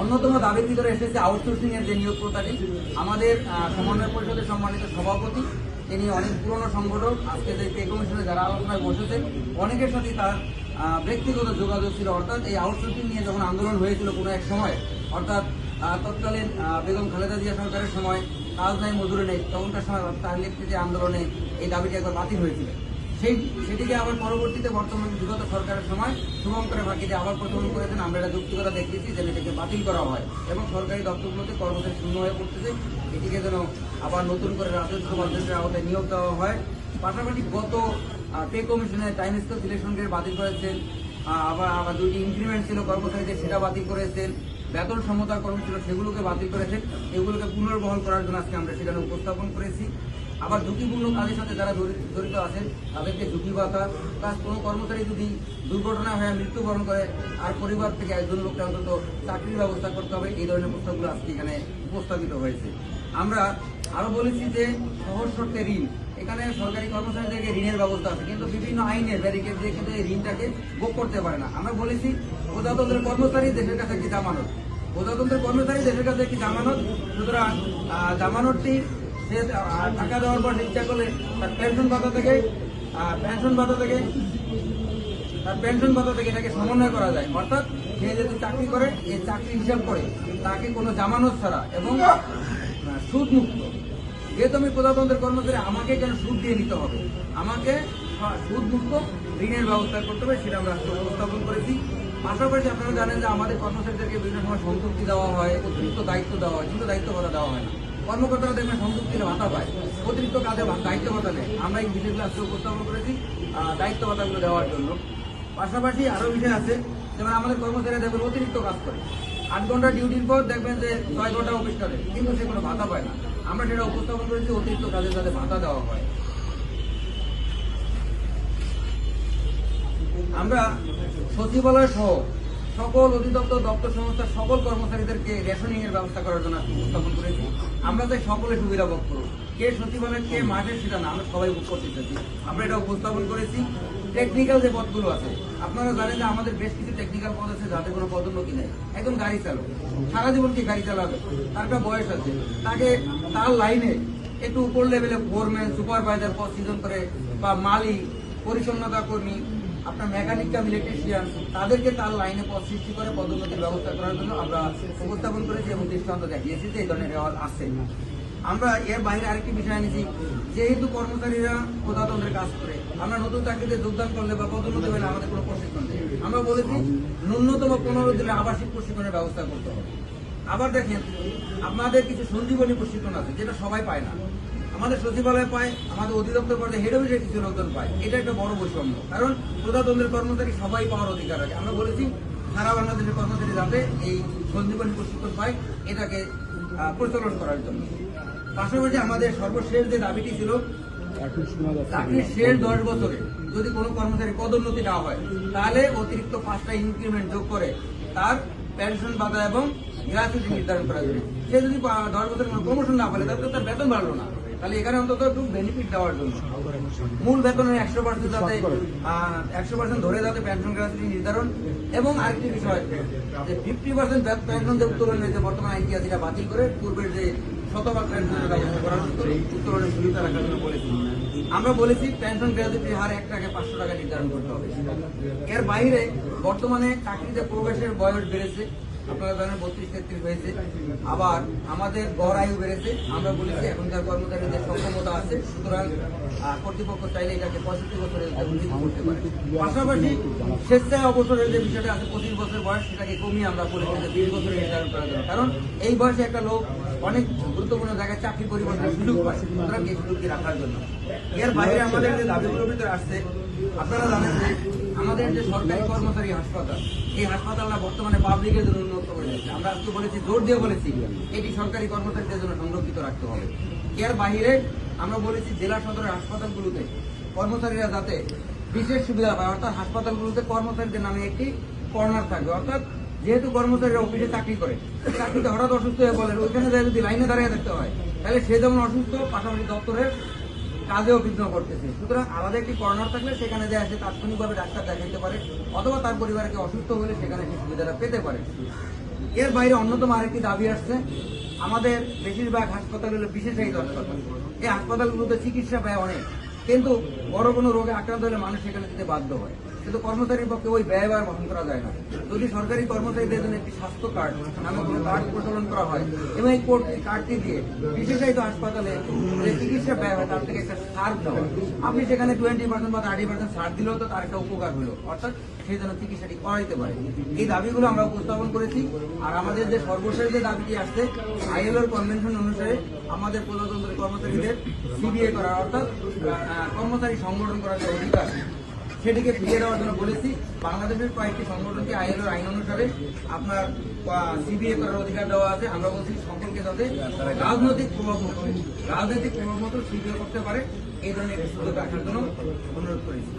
অন্যতম দাবির ভিতরে এসেছে আউটসোর্সিং এর যে নিয়োগ প্রথাটি আমাদের সমন্বয় পরিষদের সম্মানিত সভাপতি, তিনি অনেক পুরনো সংগঠক, আজকে যে পে কমিশনে যারা আলোচনায় বসেছেন, অনেকের সাথে তার ব্যক্তিগত যোগাযোগ ছিল। অর্থাৎ এই আউটসোর্সিং নিয়ে যখন আন্দোলন হয়েছিল কোনো এক সময়, অর্থাৎ তৎকালীন বেগম খালেদা জিয়া সরকারের সময় কাজ নাই মজুরি নেই, তখনকার সময় তার নেতৃত্বে আন্দোলনে এই দাবিটি একবার বাতিল হয়েছিল। সেই সেটিকে আবার পরবর্তীতে বর্তমান বিগত সরকারের সময় শুভঙ্করের ফাঁকিতে আবার প্রচলন করেছেন আমরা এটা যুক্তিকতা দেখতেছি যেন এটাকে বাতিল করা হয় এবং সরকারি দপ্তরগুলোতে কর্মচারী শূন্য হয়ে পড়তেছে। এটিকে যেন আবার নতুন করে রাজস্ব বাধ্যের আওতায় নিয়োগ দেওয়া হয়। পাশাপাশি গত পে কমিশনের টাইম স্কেল সিলেকশন গ্রেড বাতিল করেছেন। আবার আবার দুইটি ইনক্রিমেন্ট ছিল কর্মচারীদের, সেটা বাতিল করেছেন। বেতন সমতা কর্ম ছিল, সেগুলোকে বাতিল করেছেন। এগুলোকে পুনর্বহল করার জন্য আজকে আমরা সেখানে উপস্থাপন করেছি। আবার ঝুঁকিপূর্ণ কাজের সাথে যারা জড়িত আছেন তাদেরকে ঝুঁকি ভাতা প্লাস কোনো কর্মচারী যদি দুর্ঘটনা হয়ে মৃত্যুবরণ করে আর পরিবার থেকে একজন লোককে অন্তত চাকরির ব্যবস্থা করতে হবে এই ধরনের প্রস্তাবগুলো আজকে এখানে উপস্থাপিত হয়েছে। আমরা আরও বলেছি যে সহজ শর্তে ঋণ। এখানে সরকারি কর্মচারীদেরকে ঋণের ব্যবস্থা আছে কিন্তু বিভিন্ন আইনের ব্যারিকেড দিয়ে কিন্তু এই ঋণটাকে ভোগ করতে পারে না। আমরা বলেছি প্রজাতন্ত্রের কর্মচারী দেশের কাছে একটি জামানত। প্রজাতন্ত্রের কর্মচারী দেশের কাছে একটি জামানত সুতরাং আহ, জামানতটি সে টাকা দেওয়ার পর ইচ্ছা করলে তার পেনশন ভাতা থেকে পেনশন ভাতা থেকে, তার পেনশন ভাতা থেকে এটাকে সমন্বয় করা যায়। অর্থাৎ সে যদি চাকরি করে এই চাকরি হিসাব করে, তাকে কোনো জামানত ছাড়া এবং সুদ মুক্ত যেহেতু আমি প্রজাতন্ত্রের কর্মচারী, আমাকে কেন সুদ দিয়ে নিতে হবে? আমাকে সুদ মুক্ত ঋণের ব্যবস্থা করতে হবে, সেটা আমরা উপস্থাপন করেছি। পাশাপাশি আপনারা জানেন যে আমাদের কর্মচারীদেরকে বিভিন্ন সময় সন্তুষ্টি দেওয়া হয়, অতিরিক্ত দায়িত্ব দেওয়া হয়, কিন্তু দায়িত্ব ভাতা দেওয়া হয় না। কর্মকর্তারা দেখবেন সন্তুষ্টির ভাতা পায়। অতিরিক্ত কাজে দায়িত্ব ভাতা নেয়। আমরা এই বিষয়গুলো আজকে উপস্থাপন করেছি দায়িত্ব ভাতাগুলো দেওয়ার জন্য। পাশাপাশি আরও বিষয় আছে, যেমন আমাদের কর্মচারীরা দেখবেন অতিরিক্ত কাজ করে। আট ঘণ্টা ডিউটির পর দেখবেন যে ছয় ঘণ্টা অফিস করে কিন্তু সে কোনো ভাতা পায় না। আমরা সেটা উপস্থাপন করেছি, অতিরিক্ত কাজে তাদের ভাতা দেওয়া হয়। আমরা সচিবালয় সহ সকল অধিদপ্তর, দপ্তর সংস্থার সকল কর্মচারীদেরকে রেশনিং এর ব্যবস্থা করার জন্য উপস্থাপন করেছি। আমরা তাই সকলে সুবিধা ভোগ করব কে সচিবালয়, কে মাঠে সেটা না, আমরা সবাই ভোগ করতে চাইছি। আমরা এটা উপস্থাপন করেছি। টেকনিক্যাল যে পদগুলো আছে, আপনারা জানেন যে আমাদের বেশ কিছু টেকনিক্যাল পদ আছে, যাতে কোনো পদোন্নতি নেই। একজন গাড়ি চালক। সারা জীবন কি গাড়ি চালাবে? তার একটা বয়স আছে। তাকে তার লাইনে একটু উপর লেভেলে ফোরম্যান সুপারভাইজার পদ সৃজন করে বা মালিক, পরিচ্ছন্নতা কর্মী আপনার মেকানিক কাম ইলেকট্রিশিয়ান তাদেরকে তার লাইনে পদ সৃষ্টি করে পদোন্নতির ব্যবস্থা করার জন্য আমরা উপস্থাপন করেছি এবং দৃষ্টান্ত দেখিয়েছি যে এই ধরনের রেওয়াজ আছে আমরা এর বাইরে আরেকটি বিষয় এনেছি, যেহেতু কর্মচারীরা প্রজাতন্ত্রের কাজ করে, আমরা নতুন চাকরিতে যোগদান করলে বা পদোন্নতি পেলে আমাদের কোনো প্রশিক্ষণ নেই। আমরা বলেছি, ন্যূনতম পনেরো দিনের আবাসিক প্রশিক্ষণের ব্যবস্থা করতে হবে। আবার দেখেন, আপনাদের কিছু সঞ্জীবনী প্রশিক্ষণ আছে, যেটা সবাই পায় না। আমাদের সচিবালয় পায়, আমাদের অধিদপ্তর পর্যায়ে হেড অফিসের কিছু লোকজন পায়। এটা একটা বড় বৈষম্য। কারণ প্রজাতন্ত্রের কর্মচারী সবাই পাওয়ার অধিকার আছে। আমরা বলেছি, সারা বাংলাদেশের কর্মচারী যাতে এই সঞ্জীবনী প্রশিক্ষণ পায়, এটাকে প্রচলন করার জন্য। পাশাপাশি আমাদের সর্বশেষ যে দাবিটি ছিল চাকরির শেষ দশ বছরে যদি কোনো কর্মচারী পদোন্নতি না হয়, তাহলে অতিরিক্ত পাঁচটা ইনক্রিমেন্ট যোগ করে তার পেনশন ভাতা এবং গ্রাচুইটি নির্ধারণ করা যাবে। সে যদি দশ বছরের কোনো প্রমোশন না পেলে তাহলে তার বেতন বাড়লো না। তাহলে এখানে অন্তত একটু বেনিফিট দেওয়ার জন্য। মূল বেতনের একশো পার্সেন্ট যাতে একশো পার্সেন্ট ধরে যাতে পেনশন নির্ধারণ। এবং আরেকটি বিষয় যে ফিফটি পার্সেন্ট পেনশন যে উত্তোলন হয়েছে বর্তমান আইটিআ সেটা বাতিল করে পূর্বের যে শতভাগ ব্যবস্থা জন্য উত্তোলনের সুবিধা রাখার জন্য বলেছি। আমরা বলেছি পেনশন গ্র্যাজুইটির হার এক টাকা পাঁচশো টাকা নির্ধারণ করতে হবে। এর বাইরে বর্তমানে চাকরিতে প্রবেশের বয়স বেড়েছে আপনারা জানেন বত্রিশ তেত্রিশ হয়েছে। আবার আমাদের গড় আয়ু বেড়েছে, আমরা বলেছি এখনকার কর্মচারীদের সক্ষমতা আছে, সুতরাং কর্তৃপক্ষ চাইলে এটাকে পঁয়ষট্টি করতে পারে। পাশাপাশি স্বেচ্ছায় অবসরের যে বিষয়টা আছে, পঁচিশ বছর বয়স, সেটাকে কমিয়ে আমরা বিশ নির্ধারণ কারণ এই বয়সে একটা লোক অনেক গুরুত্বপূর্ণ জায়গায় চাকরি পরিবর্তনের সুযোগ পায়, সুতরাং এই সুযোগকে রাখার জন্য। এর বাইরে আমাদের যে দাবিগুলোর ভিতরে আসছে, আপনারা জানেন যে আমাদের যে সরকারি কর্মচারী হাসপাতাল, এই হাসপাতালটা বর্তমানে পাবলিকের জন্য আমরা আজকে বলেছি, জোর দিয়ে বলেছি, এটি সরকারি কর্মচারীদের জন্য সংরক্ষিত রাখতে হবে। এর বাইরে আমরা বলেছি, জেলা সদরের হাসপাতালগুলোতে কর্মচারীরা যাতে বিশেষ সুবিধা পায়, অর্থাৎ হাসপাতালগুলোতে কর্মচারীদের নামে একটি কর্নার থাকবে। অর্থাৎ যেহেতু কর্মচারীরা অফিসে চাকরি করে, চাকরিতে হঠাৎ অসুস্থ হয়ে বলেন ওইখানে যদি লাইনে দাঁড়িয়ে থাকতে হয়, তাহলে সে যেমন অসুস্থ, পাশাপাশি দপ্তরের কাজেও বিঘ্ন করতেছে সুতরাং আলাদা একটি কর্নার থাকলে সেখানে যে আসে তাৎক্ষণিকভাবে ডাক্তার দেখাইতে পারে, অথবা তার পরিবারকে অসুস্থ হলে সেখানে সেই সুবিধাটা পেতে পারে। এর বাইরে অন্যতম আরেকটি দাবি আসছে, আমাদের বেশিরভাগ হাসপাতাল হলো বিশেষায়িত হাসপাতাল। এই হাসপাতালগুলোতে চিকিৎসা ব্যয় অনেক, কিন্তু বড় কোনো রোগে আক্রান্ত হলে মানুষ সেখানে যেতে বাধ্য হয়। কিন্তু কর্মচারীর পক্ষে ওই ব্যয় আর বহন করা যায় না। যদি সরকারি কর্মচারীদের জন্য একটি স্বাস্থ্য কার্ড, নামে কোনো কার্ড প্রচলন করা হয় এবং এই কার্ডটি দিয়ে বিশেষায়িত হাসপাতালে যে চিকিৎসা ব্যয় হয়, তার থেকে একটা ছাড় দেওয়া আপনি সেখানে টোয়েন্টি পার্সেন্ট বা থার্টি পার্সেন্ট ছাড় দিলেও তো তার একটা উপকার হলো। অর্থাৎ সেই জন্য চিকিৎসাটি করাইতে পারে। এই দাবিগুলো আমরা উপস্থাপন করেছি। আর আমাদের যে সর্বশেষ যে দাবিটি আসছে, আইএলওর কনভেনশন অনুসারে আমাদের প্রজাতন্ত্রের কর্মচারীদের সিবিএ করার অর্থাৎ কর্মচারী সংগঠন করার যে অধিকার সেটিকে ফিরিয়ে দেওয়ার জন্য বলেছি। বাংলাদেশের কয়েকটি সংগঠনকে আইএলওর আইন অনুসারে আপনার সিবিএ করার অধিকার দেওয়া আছে। আমরা বলছি সকলকে যাতে রাজনৈতিক প্রভাব মতো রাজনৈতিক প্রভাব মতো সিবিএ করতে পারে, এই ধরনের সুযোগ রাখার জন্য অনুরোধ করেছি।